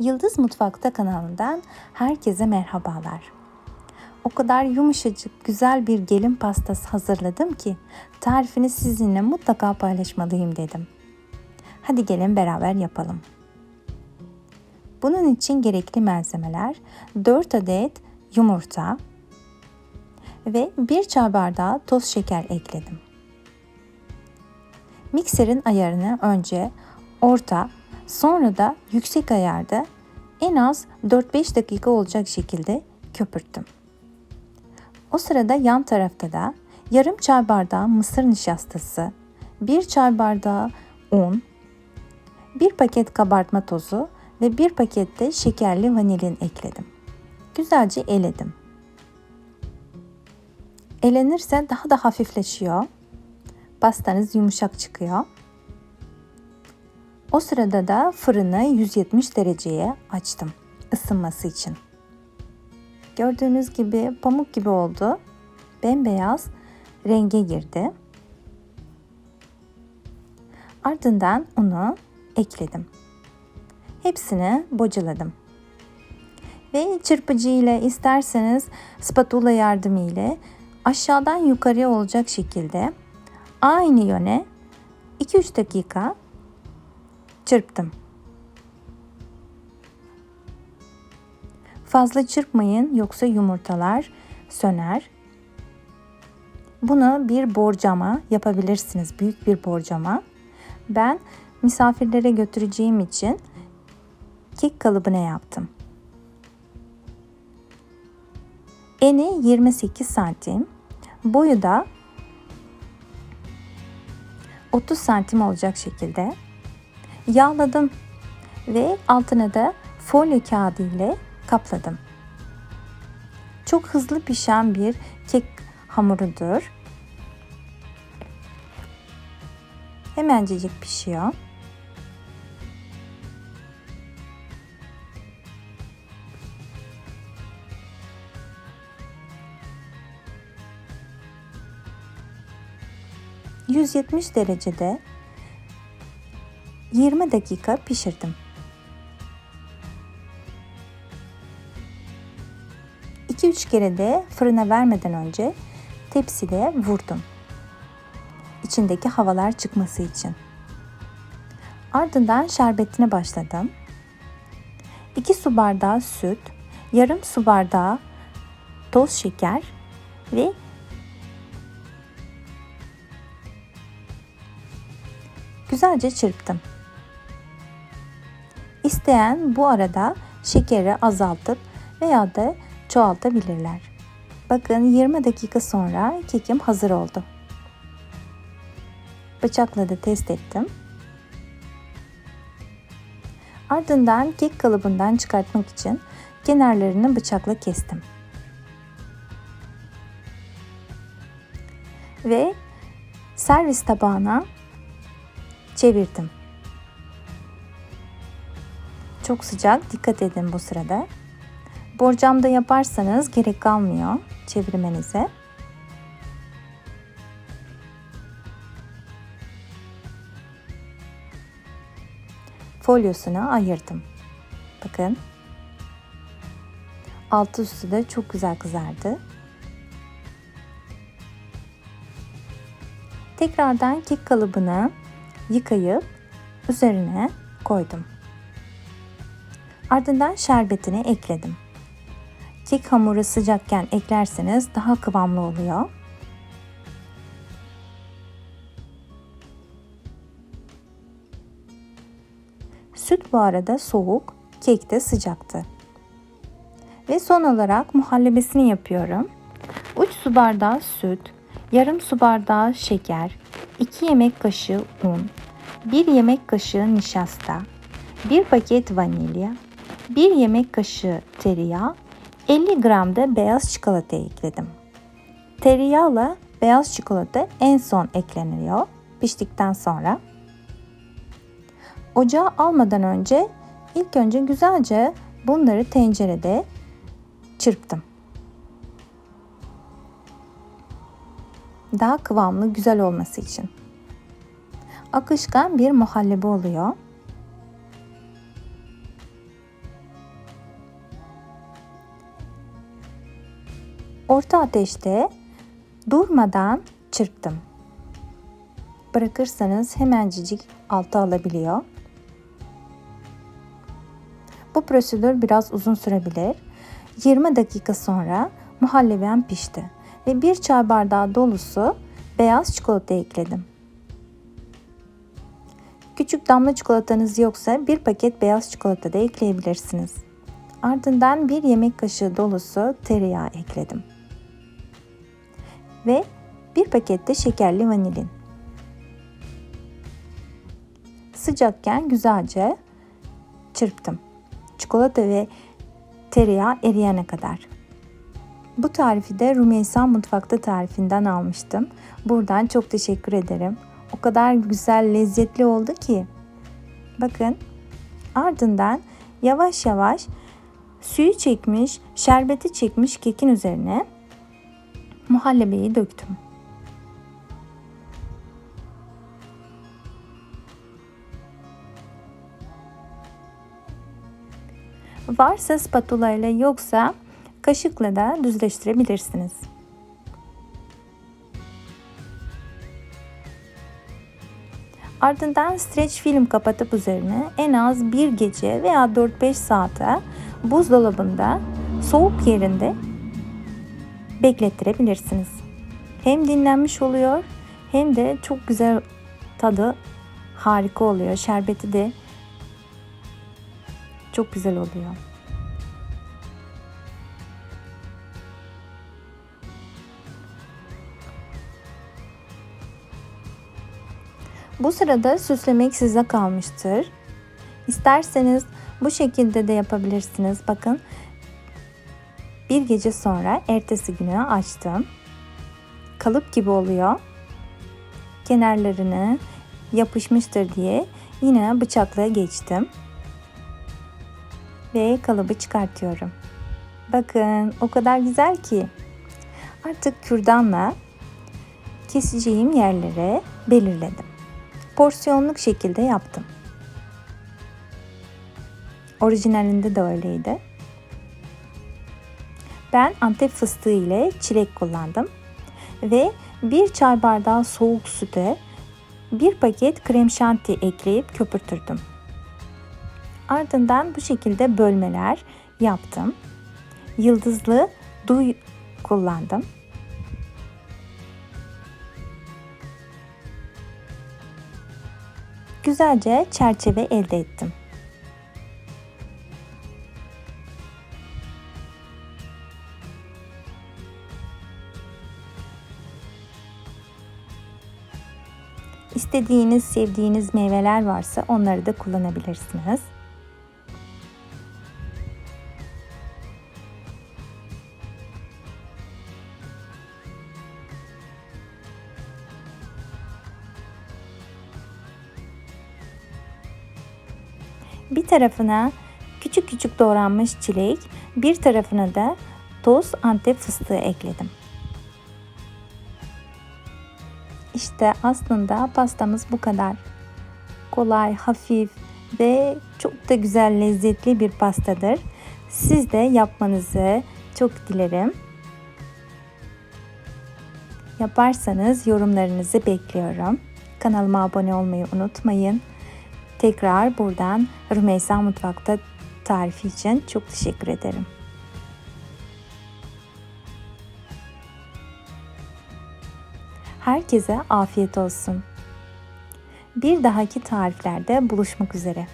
Yıldız Mutfakta kanalından herkese merhabalar. O kadar yumuşacık, güzel bir gelin pastası hazırladım ki tarifini sizinle mutlaka paylaşmalıyım dedim. Hadi gelin beraber yapalım. Bunun için gerekli malzemeler 4 adet yumurta ve 1 çay bardağı toz şeker ekledim. Mikserin ayarını önce orta, sonra da yüksek ayarda en az 4-5 dakika olacak şekilde köpürttüm. O sırada yan tarafta da yarım çay bardağı mısır nişastası, 1 çay bardağı un, 1 paket kabartma tozu ve 1 paket de şekerli vanilin ekledim. Güzelce eledim. Elenirse daha da hafifleşiyor. Pastanız yumuşak çıkıyor. O sırada da fırını 170 dereceye açtım ısınması için. Gördüğünüz gibi pamuk gibi oldu. Bembeyaz renge girdi. Ardından unu ekledim. Hepsini bocaladım. Ve çırpıcı ile isterseniz spatula yardımı ile aşağıdan yukarıya olacak şekilde aynı yöne 2-3 dakika çırptım. Fazla çırpmayın yoksa yumurtalar söner. Bunu bir borcama yapabilirsiniz. Büyük bir borcama. Ben misafirlere götüreceğim için kek kalıbına yaptım. Eni 28 santim, boyu da 30 santim olacak şekilde yağladım ve altına da folyo kağıdı ile kapladım. Çok hızlı pişen bir kek hamurudur. Hemencecik pişiyor. ...170 derecede 20 dakika pişirdim. 2-3 kere de fırına vermeden önce tepside vurdum. İçindeki havalar çıkması için. Ardından şerbetine başladım. 2 su bardağı süt, yarım su bardağı toz şeker ve güzelce çırptım. İsteyen bu arada şekeri azaltıp veya da çoğaltabilirler. Bakın 20 dakika sonra kekim hazır oldu. Bıçakla da test ettim. Ardından kek kalıbından çıkartmak için kenarlarını bıçakla kestim. Ve servis tabağına çevirdim. Çok sıcak, dikkat edin bu sırada. Borcamda yaparsanız gerek kalmıyor çevirmenize. Folyosunu ayırdım. Bakın. Altı üstü de çok güzel kızardı. Tekrardan kek kalıbını yıkayıp üzerine koydum. Ardından şerbetini ekledim. Kek hamuru sıcakken eklerseniz daha kıvamlı oluyor. Süt bu arada soğuk, kek de sıcaktı. Ve son olarak muhallebisini yapıyorum. 3 su bardağı süt, yarım su bardağı şeker, 2 yemek kaşığı un, 1 yemek kaşığı nişasta, 1 paket vanilya, 1 yemek kaşığı tereyağı 50 gram da beyaz çikolata ekledim. Tereyağla beyaz çikolata en son ekleniyor piştikten sonra. Ocağa almadan önce ilk önce güzelce bunları tencerede çırptım. Daha kıvamlı güzel olması için. Akışkan bir muhallebi oluyor. Orta ateşte durmadan çırptım. Bırakırsanız hemencik alta alabiliyor. Bu prosedür biraz uzun sürebilir. 20 dakika sonra muhallebem pişti ve bir çay bardağı dolusu beyaz çikolata ekledim. Küçük damla çikolatanız yoksa bir paket beyaz çikolata da ekleyebilirsiniz. Ardından bir yemek kaşığı dolusu tereyağı ekledim. Ve bir paket de şekerli vanilin. Sıcakken güzelce çırptım. Çikolata ve tereyağı eriyene kadar. Bu tarifi de Rümeysa Mutfakta tarifinden almıştım. Buradan çok teşekkür ederim. O kadar güzel, lezzetli oldu ki. Bakın ardından yavaş yavaş suyu çekmiş, şerbeti çekmiş kekin üzerine muhallebeyi döktüm. Varsa spatula ile yoksa kaşıkla da düzleştirebilirsiniz. Ardından streç film kapatıp üzerine en az bir gece veya 4-5 saate buzdolabında soğuk yerinde beklettirebilirsiniz. Hem dinlenmiş oluyor hem de çok güzel tadı harika oluyor. Şerbeti de çok güzel oluyor. Bu sırada süslemek size kalmıştır. İsterseniz bu şekilde de yapabilirsiniz. Bakın bir gece sonra ertesi günü açtım. Kalıp gibi oluyor. Kenarlarını yapışmıştır diye yine bıçakla geçtim. Ve kalıbı çıkartıyorum. Bakın o kadar güzel ki. Artık kürdanla keseceğim yerlere belirledim. Porsiyonluk şekilde yaptım. Orijinalinde de öyleydi. Ben antep fıstığı ile çilek kullandım. Ve bir çay bardağı soğuk süte bir paket krem şanti ekleyip köpürtürdüm. Ardından bu şekilde bölmeler yaptım. Yıldızlı duy kullandım. Güzelce çerçeve elde ettim. İstediğiniz, sevdiğiniz meyveler varsa onları da kullanabilirsiniz. Bir tarafına küçük küçük doğranmış çilek, bir tarafına da toz antep fıstığı ekledim. İşte aslında pastamız bu kadar. Kolay, hafif ve çok da güzel lezzetli bir pastadır. Siz de yapmanızı çok dilerim. Yaparsanız yorumlarınızı bekliyorum. Kanalıma abone olmayı unutmayın. Tekrar buradan Rümeysa Mutfak'ta tarifi için çok teşekkür ederim. Herkese afiyet olsun. Bir dahaki tariflerde buluşmak üzere.